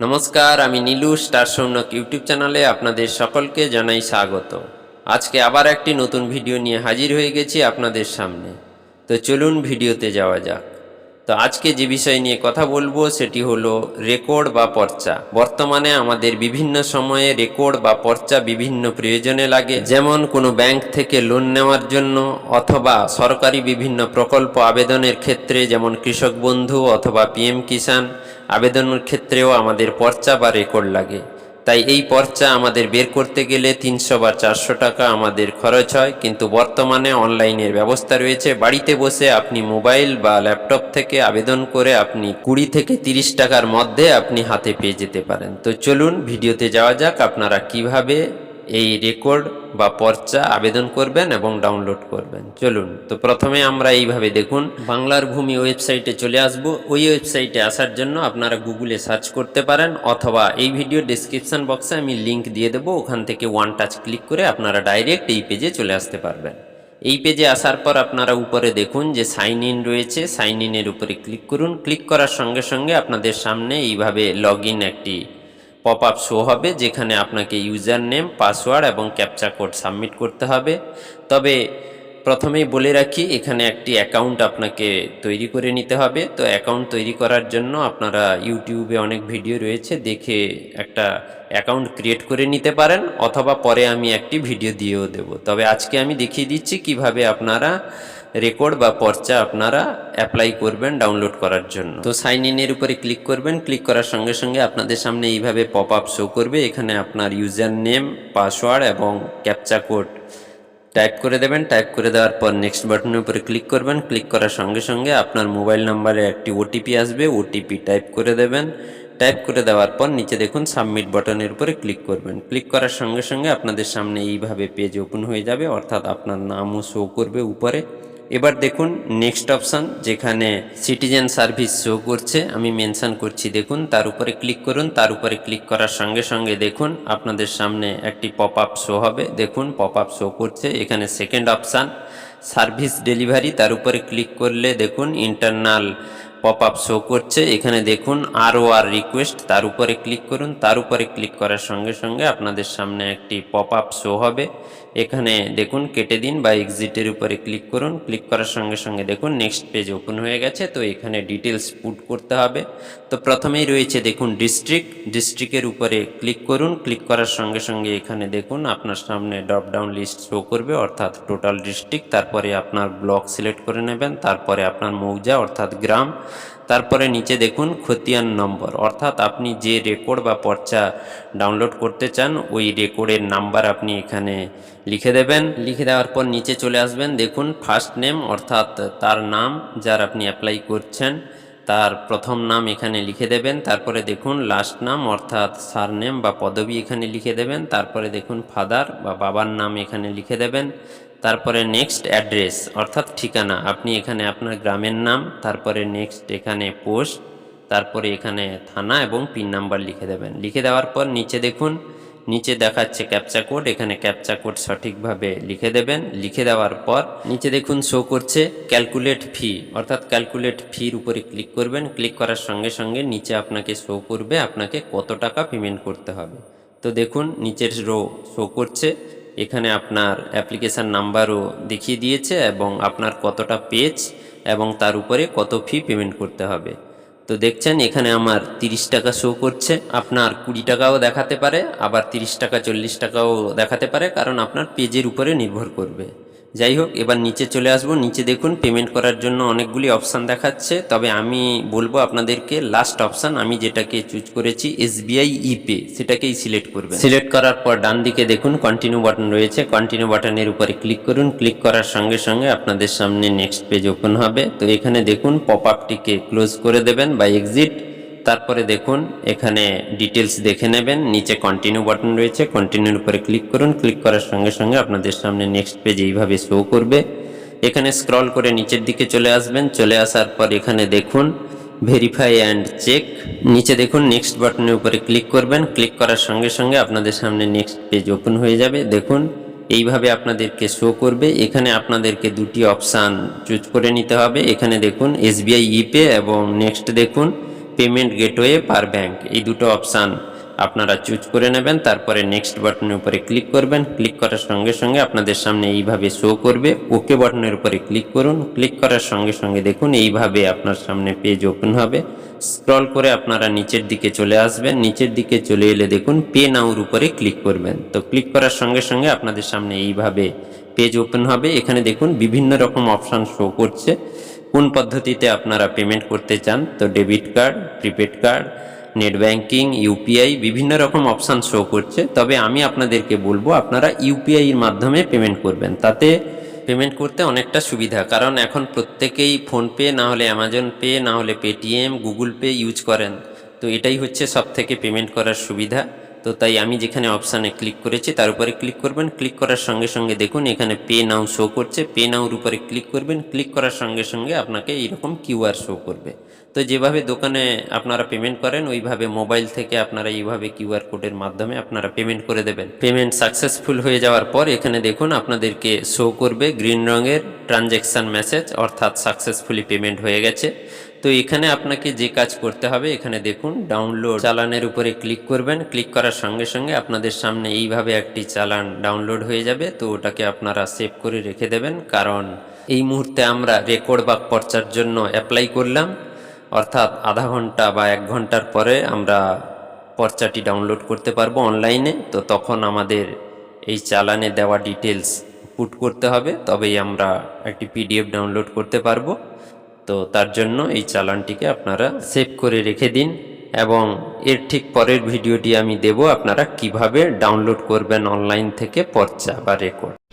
নমস্কার, আমি Nilu, star Sounak YouTube চ্যানেলে আপনাদের সকলকে জানাই স্বাগত। আজকে আবার একটি নতুন ভিডিও নিয়ে হাজির হয়ে গেছি আপনাদের সামনে। তো চলুন ভিডিওতে যাওয়া যাক। তো আজকে যে বিষয় নিয়ে কথা বলব সেটি হলো রেকর্ড বা পর্চা। বর্তমানে আমাদের বিভিন্ন সময়ে রেকর্ড বা পর্চা বিভিন্ন প্রয়োজনে লাগে। যেমন কোনো ব্যাংক থেকে লোন নেওয়ার জন্য অথবা সরকারি বিভিন্ন প্রকল্প আবেদনের ক্ষেত্রে যেমন কৃষক বন্ধু অথবা পিএম কিষাণ আবেদনের ক্ষেত্রেও আমাদের পর্চা বা রেকর্ড লাগে। তাই এই পর্চা আমাদের বের করতে গেলে তিনশো বা চারশো টাকা আমাদের খরচ হয়। কিন্তু বর্তমানে অনলাইনের ব্যবস্থা রয়েছে। বাড়িতে বসে আপনি মোবাইল বা ল্যাপটপ থেকে আবেদন করে আপনি কুড়ি থেকে তিরিশ টাকার মধ্যে আপনি হাতে পেয়ে যেতে পারেন। তো চলুন, ভিডিওতে যাওয়া যাক আপনারা কীভাবে এই রেকর্ড বা পর্চা আবেদন করবেন এবং ডাউনলোড করবেন। চলুন, তো প্রথমে আমরা এইভাবে দেখুন, বাংলার ভূমি ওয়েবসাইটে চলে আসব। ওই ওয়েবসাইটে আসার জন্য আপনারা গুগলে সার্চ করতে পারেন, অথবা এই ভিডিও ডেসক্রিপশন বক্সে আমি লিঙ্ক দিয়ে দেবো। ওখান থেকে ওয়ান টাচ ক্লিক করে আপনারা ডাইরেক্ট এই পেজে চলে আসতে পারবেন। এই পেজে আসার পর আপনারা উপরে দেখুন যে সাইন ইন রয়েছে। সাইন ইনের উপরে ক্লিক করুন। ক্লিক করার সঙ্গে সঙ্গে আপনাদের সামনে এইভাবে লগ একটি পপ আপ শো হবে, যেখানে আপনাকে ইউজার নেম পাসওয়ার্ড এবং ক্যাপচা কোড সাবমিট করতে হবে। তবে প্রথমেই বলে রাখি, এখানে একটি অ্যাকাউন্ট আপনাকে তৈরি করে নিতে হবে। তো অ্যাকাউন্ট তৈরি করার জন্য আপনারা ইউটিউবে অনেক ভিডিও রয়েছে, দেখে একটা অ্যাকাউন্ট ক্রিয়েট করে নিতে পারেন, অথবা পরে আমি একটি ভিডিও দিয়েও দেব। তবে আজকে আমি দেখিয়ে দিচ্ছি কীভাবে আপনারা রেকর্ড বা পর্চা আপনারা অ্যাপ্লাই করবেন ডাউনলোড করার জন্য। তো সাইন ইনের উপরে ক্লিক করবেন ক্লিক করার সঙ্গে সঙ্গে আপনাদের সামনে এইভাবে পপ আপ শো করবে। এখানে আপনার ইউজার নেম পাসওয়ার্ড এবং ক্যাপচা কোড টাইপ করে দেবেন। টাইপ করে দেওয়ার পর নেক্সট বাটনের উপরে ক্লিক করবেন। ক্লিক করার সঙ্গে সঙ্গে আপনার মোবাইল নাম্বারে একটি ওটিপি আসবে। ওটিপি টাইপ করে দেবেন। টাইপ করে দেওয়ার পর নিচে দেখুন সাবমিট বাটনের উপরে ক্লিক করবেন। ক্লিক করার সঙ্গে সঙ্গে আপনাদের সামনে এইভাবে পেজ ওপেন হয়ে যাবে। অর্থাৎ আপনার নামও শো করবে উপরে। এবার দেখুন নেক্সট অপশান যেখানে সিটিজেন সার্ভিস শো করছে, আমি মেনশান করছি, দেখুন, তার উপরে ক্লিক করুন, তার উপরে ক্লিক করার সঙ্গে সঙ্গে দেখুন, আপনাদের সামনে একটি পপ আপ শো হবে, দেখুন পপ আপ শো করছে, এখানে সেকেন্ড অপশান সার্ভিস ডেলিভারি তার উপরে ক্লিক করলে দেখুন ইন্টারনাল পপ আপ শো করছে, এখানে দেখুন আর ও আর রিকোয়েস্ট তার উপরে ক্লিক করুন, তার উপরে ক্লিক করার সঙ্গে সঙ্গে আপনাদের সামনে একটি পপ আপ শো হবে। এখানে দেখুন, কেটে দিন বা এক্সিটের উপরে ক্লিক করুন ক্লিক করার সঙ্গে সঙ্গে দেখুন নেক্সট পেজ ওপেন হয়ে গেছে, তো এখানে ডিটেলস পুট করতে হবে। তো প্রথমেই রয়েছে দেখুন ডিস্ট্রিক্ট ডিস্ট্রিক্টের উপরে ক্লিক করুন ক্লিক করার সঙ্গে সঙ্গে এখানে দেখুন আপনার সামনে ড্রপ ডাউন লিস্ট শো করবে, অর্থাৎ টোটাল ডিস্ট্রিক্ট তারপরে আপনার ব্লক সিলেক্ট করে নেবেন, তারপরে আপনার মৌজা, অর্থাৎ গ্রাম তারপরে নিচে দেখুন খতিয়ান নম্বর। অর্থাৎ আপনি যে রেকর্ড বা পর্চা ডাউনলোড করতে চান, ওই রেকর্ডের নাম্বার আপনি এখানে লিখে দেবেন। লিখে দেওয়ার পর নিচে চলে আসবেন। দেখুন ফার্স্ট নেম অর্থাৎ তার নাম যার আপনি অ্যাপ্লাই করছেন, তার প্রথম নাম এখানে লিখে দেবেন। তারপরে দেখুন লাস্ট নাম, অর্থাৎ সার নেম বা পদবি এখানে লিখে দেবেন। তারপরে দেখুন ফাদার বা বাবার নাম এখানে লিখে দেবেন। তারপরে নেক্সট অ্যাড্রেস অর্থাৎ ঠিকানা। আপনি এখানে আপনার গ্রামের নাম, তারপরে নেক্সট এখানে পোস্ট তারপরে এখানে থানা এবং পিন নাম্বার লিখে দেবেন। লিখে দেওয়ার পর নিচে দেখুন, নিচে দেখাচ্ছে ক্যাপচা কোড এখানে ক্যাপচা কোড সঠিকভাবে লিখে দেবেন। লিখে দেওয়ার পর নিচে দেখুন শো করছে ক্যালকুলেট ফি অর্থাৎ ক্যালকুলেট ফির উপরে ক্লিক করবেন। ক্লিক করার সঙ্গে সঙ্গে নিচে আপনাকে শো করবে আপনাকে কত টাকা পেমেন্ট করতে হবে। তো দেখুন, নিচের রো শো করছে। এখানে আপনার অ্যাপ্লিকেশান নাম্বারও দেখিয়ে দিয়েছে এবং আপনার কতটা পেজ এবং তার উপরে কত ফি পেমেন্ট করতে হবে। তো দেখছেন, এখানে আমার তিরিশ টাকা শো করছে। আপনার কুড়ি টাকাও দেখাতে পারে, আবার তিরিশ টাকা, চল্লিশ টাকাও দেখাতে পারে, কারণ আপনার পেজের উপরে নির্ভর করবে। যাই হোক, এবার নিচে চলে আসব। নিচে দেখুন পেমেন্ট করার জন্য অনেকগুলি অপশান দেখাচ্ছে। তবে আমি বলব আপনাদেরকে লাস্ট অপশান আমি যেটাকে চুজ করেছি এসবিআই ইপে সেটাকেই সিলেক্ট করবেন। সিলেক্ট করার পর ডান দিকে দেখুন কন্টিনিউ বাটন রয়েছে। কন্টিনিউ বাটনের উপরে ক্লিক করুন। ক্লিক করার সঙ্গে সঙ্গে আপনাদের সামনে নেক্সট পেজ ওপেন হবে। তো এখানে দেখুন পপ আপটিকে ক্লোজ করে দেবেন বা এক্সিট তারপরে দেখুন, এখানে ডিটেলস দেখে নেবেন, নিচে কন্টিনিউ বাটন রয়েছে কন্টিনিউর উপরে ক্লিক করুন ক্লিক করার সঙ্গে সঙ্গে আপনাদের সামনে নেক্সট পেজ এইভাবে শো করবে। এখানে স্ক্রল করে নিচের দিকে চলে আসবেন, চলে আসার পর এখানে দেখুন ভেরিফাই অ্যান্ড চেক নিচে দেখুন নেক্সট বাটনের উপরে ক্লিক করবেন ক্লিক করার সঙ্গে সঙ্গে আপনাদের সামনে নেক্সট পেজ ওপেন হয়ে যাবে। দেখুন, এইভাবে আপনাদেরকে শো করবে। এখানে আপনাদেরকে দুটি অপশান চুজ করে নিতে হবে। এখানে দেখুন এসবিআই ইপে এবং নেক্সট দেখুন পেমেন্ট গেটওয়ে পার ব্যাংক এই দুটো অপশান আপনারা চুজ করে নেবেন, তারপরে নেক্সট বাটনের উপরে ক্লিক করবেন ক্লিক করার সঙ্গে সঙ্গে আপনাদের সামনে এইভাবে শো করবে ওকে বাটনের উপরে ক্লিক করুন ক্লিক করার সঙ্গে সঙ্গে দেখুন, এইভাবে আপনার সামনে পেজ ওপেন হবে। স্ক্রল করে আপনারা নিচের দিকে চলে আসবেন, নিচের দিকে চলে এলে দেখুন পে নাউর উপরে ক্লিক করবেন। তো ক্লিক করার সঙ্গে সঙ্গে আপনাদের সামনে এইভাবে পেজ ওপেন হবে। এখানে দেখুন, বিভিন্ন রকম অপশান শো করছে। কোন পদ্ধতিতে আপনারা পেমেন্ট করতে চান? তো debit card prepaid card net banking UPI বিভিন্ন রকম অপশান শো করছে। তবে আমি আপনাদেরকে বলব, আপনারা ইউপিআই এর মাধ্যমে পেমেন্ট করবেন। তাতে পেমেন্ট করতে অনেকটা সুবিধা। কারণ এখন প্রত্যেকেই ফোনপে না হলে অ্যামাজন পে না হলে পেটিএম গুগল পে ইউজ করেন। তো এটাই হচ্ছে সব থেকে পেমেন্ট করার সুবিধা। তো তাই আমি যেখানে অপশানে ক্লিক করেছি, তার উপরে ক্লিক করবেন। ক্লিক করার সঙ্গে সঙ্গে দেখুন, এখানে পে নাও শো করছে। পে নাওর উপরে ক্লিক করবেন। ক্লিক করার সঙ্গে সঙ্গে আপনাকে এইরকম কিউআর শো করবে। তো যেভাবে দোকানে আপনারা পেমেন্ট করেন, ওইভাবে মোবাইল থেকে আপনারা এইভাবে কিউআর কোডের মাধ্যমে আপনারা পেমেন্ট করে দেবেন। পেমেন্ট সাকসেসফুল হয়ে যাওয়ার পর এখানে দেখুন, আপনাদেরকে শো করবে গ্রিন রঙের ট্রানজ্যাকশান মেসেজ অর্থাৎ সাকসেসফুলি পেমেন্ট হয়ে গেছে। তো এখানে আপনাকে যে কাজ করতে হবে, এখানে দেখুন ডাউনলোড চালানের উপরে ক্লিক করবেন। ক্লিক করার সঙ্গে সঙ্গে আপনাদের সামনে এইভাবে একটি চালান ডাউনলোড হয়ে যাবে। তো ওটাকে আপনারা সেভ করে রেখে দেবেন। কারণ এই মুহূর্তে আমরা রেকর্ড বা পর্চার জন্য অ্যাপ্লাই করলাম। অর্থাৎ আধা ঘণ্টা বা এক ঘণ্টার পরে আমরা পর্চাটি ডাউনলোড করতে পারব অনলাইনে তো তখন আমাদের এই চালানে দেওয়া ডিটেলস পুট করতে হবে। তবেই আমরা একটি পিডিএফ ডাউনলোড করতে পারব। তো তার জন্য এই চালানটিকে আপনারা সেভ করে রেখে দিন এবং এর ঠিক পরের ভিডিওটি আমি দেব আপনারা কীভাবে ডাউনলোড করবেন অনলাইন থেকে পর্চা বা রেকর্ড